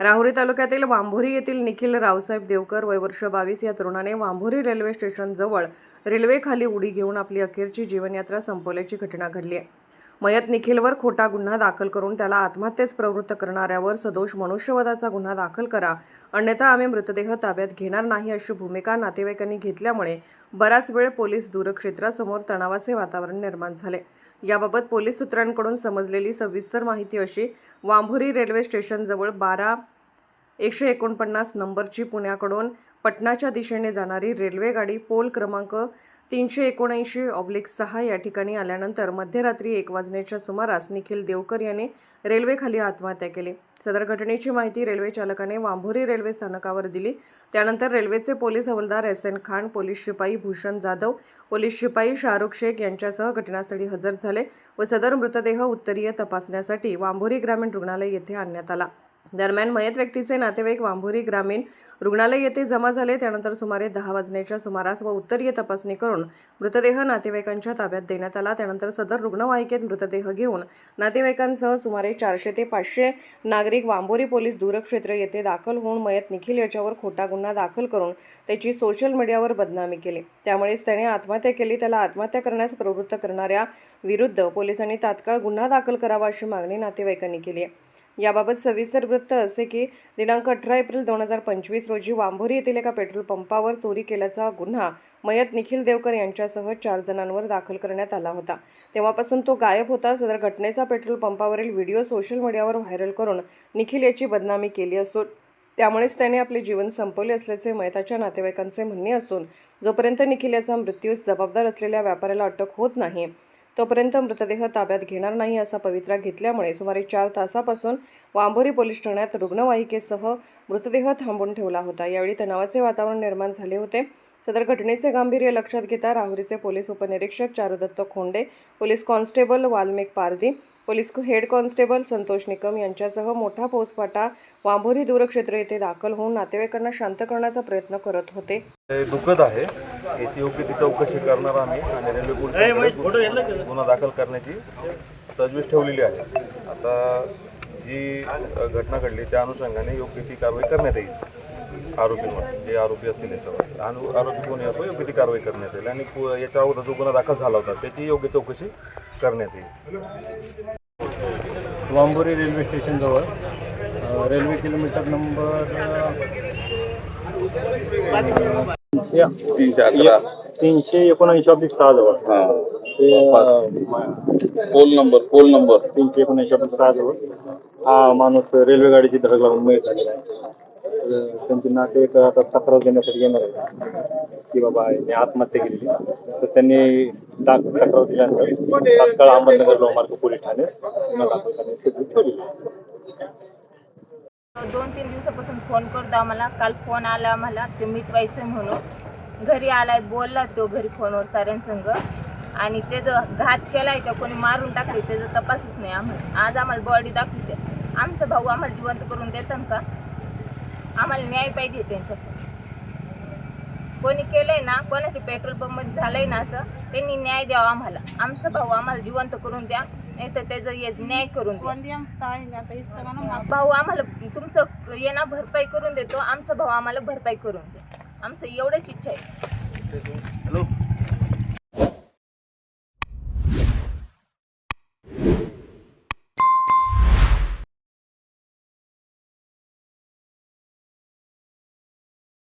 राहुरी तालुक्यातील वांभोरी येथील निखिल रावसाहेब देवकर वयवर्ष बावीस या तरुणाने वांभोरी रेल्वे स्टेशनजवळ रेल्वेखाली उडी घेऊन आपली अखेरची जीवनयात्रा संपवल्याची घटना घडली आहे. मयत निखिलवर खोटा गुन्हा दाखल करून त्याला आत्महत्येस प्रवृत्त करणाऱ्यावर सदोष मनुष्यवधाचा गुन्हा दाखल करा अन्यथा आम्ही मृतदेह ताब्यात घेणार नाही अशी भूमिका नातेवाईकांनी घेतल्यामुळे बराच वेळ पोलीस दूरक्षेत्रासमोर तणावाचे वातावरण निर्माण झाले. याबाबत पोलीस सूत्रांकडून समजलेली सविस्तर माहिती अशी वांभुरी रेल्वे स्टेशनजवळ बारा एकशे एकोणपन्नास नंबरची पुण्याकडून पटनाच्या दिशेने जाणारी रेल्वेगाडी पोल क्रमांक तीनशे एकोणऐंशी ऑब्लिक सहा या ठिकाणी आल्यानंतर मध्यरात्री एक वाजण्याच्या सुमारास निखिल देवकर यांनी रेल्वेखाली आत्महत्या केली. सदर घटनेची माहिती रेल्वे चालकाने वांभोरी रेल्वे स्थानकावर दिली. त्यानंतर रेल्वेचे पोलीस हवालदार एस एन खान पोलीस शिपाई भूषण जाधव पोलीस शिपाई शाहरुख शेख यांच्यासह घटनास्थळी हजर झाले व सदर मृतदेह उत्तरीय तपासण्यासाठी वांभोरी ग्रामीण रुग्णालय येथे आणण्यात आला. दरम्यान मयत व्यक्तीचे नातेवाईक वांभोरी ग्रामीण रुग्णालय येथे जमा झाले. त्यानंतर सुमारे दहा वाजण्याच्या सुमारास व उत्तरीय तपासणी करून मृतदेह नातेवाईकांच्या ताब्यात देण्यात आला. त्यानंतर सदर रुग्णवाहिकेत मृतदेह घेऊन नातेवाईकांसह सुमारे चारशे ते पाचशे नागरिक वांबोरी पोलीस दूरक्षेत्र येथे दाखल होऊन मयत निखिल याच्यावर खोटा गुन्हा दाखल करून त्याची सोशल मीडियावर बदनामी केली. त्यामुळेच त्याने आत्महत्या केली. त्याला आत्महत्या करण्यास प्रवृत्त करणाऱ्या विरुद्ध पोलिसांनी तात्काळ गुन्हा दाखल करावा अशी मागणी नातेवाईकांनी केली आहे. याबाबत सविस्तर वृत्त असे की दिनांक अठरा एप्रिल दोन हजार पंचवीस रोजी वांभोरी येथील एका पेट्रोल पंपावर चोरी केल्याचा गुन्हा मयत निखिल देवकर यांच्यासह चार जणांवर दाखल करण्यात आला होता. तेव्हापासून तो गायब होता. सदर घटनेचा पेट्रोल पंपावरील व्हिडिओ सोशल मीडियावर व्हायरल करून निखिल याची बदनामी केली असून त्यामुळेच त्याने आपले जीवन संपवले असल्याचे मयताच्या नातेवाईकांचे म्हणणे असून जोपर्यंत निखिल याचा मृत्यूस जबाबदार असलेल्या व्यापाऱ्याला अटक होत नाही तोपर्यंत मृतदेह ताब्यात घेणार नाही असा पवित्रा घेतल्यामुळे सुमारे चार तासापासून वांभोरी पोलीस ठाण्यात रुग्णवाहिकेसह मृतदेह थांबून ठेवला होता. यावेळी तणावाचे वातावरण निर्माण झाले होते. सदर घटनेचे गांभीर्य लक्षात घेता राहुरीचे पोलीस उपनिरीक्षक Charudatta Khonde police constable Valmik Pardi police head constable Santosh Nikam यांच्यासह मोठा पोचपाटा वांभोरी दूरक्षेत्र येथे दाखल होऊन नातेवाईकांना शांत करण्याचा प्रयत्न करत होते. दुःखद आहे. याची योग्य ती चौकशी करणार आम्ही. आणि रेल्वे पोलिसांकडे गुन्हा दाखल करण्याची तजवीज ठेवलेली आहे. आता जी घटना घडली त्या अनुषंगाने योग्य ती कारवाई करण्यात येईल आरोपींवर. जे आरोपी असतील याच्यावर. आणि आरोपी कोणी असो योग्य ती कारवाई करण्यात येईल. आणि पु- याच्या अगोदर जो गुन्हा दाखल झाला होता त्याची योग्य चौकशी करण्यात येईल. वांबोरी रेल्वे स्टेशनजवळ रेल्वे किलोमीटर नंबर तीनशे अकरा. तीनशे एकोणऐंशी ऑफिस सहाजवळ हा. ते अ, पोल नंबर पोल नंबर. तीनशे एकोणऐंशी ऑफिस सहाजवळ हा माणूस रेल्वे गाडीची धडक लावून मयत झालेला आहे. त्यांचे नातेवाईक आता तक्रार देण्यासाठी येणार आहे की बाबा मी आत्महत्या केलेली. तर त्यांनी दाख तक्रार दिल्यानंतर तात्काळ अहमदनगर लोहमार्ग पोलीस ठाण्यात गुन्हा दाखल करण्याची ठेवली. दोन तीन दिवसापासून फोन करतो आम्हाला. काल फोन आला आम्हाला ते मिटवायचं म्हणून. घरी आलाय बोलला तो घरी फोनवर साऱ्यांसंग. आणि त्याचं घात केलाय का कोणी मारून टाकली त्याचा तपासच नाही आम्हाला. आज आम्हाला बॉडी दाखवते. आमचा भाऊ आम्हाला जिवंत करून देतात का? आम्हाला न्याय पाहिजे त्यांच्याकडून. कोणी केलंय ना कोणाशी पेट्रोल पंप झालंय ना असं त्यांनी न्याय द्यावा आम्हाला. आमचा भाऊ आम्हाला जिवंत करून द्या. नाही तर त्याचं ये- न्याय करून भाऊ आम्हाला तुमचं ये ना भरपाई करून देतो. आमचा भाऊ आम्हाला भरपाई करून दे आमचं एवढंच इच्छा आहे.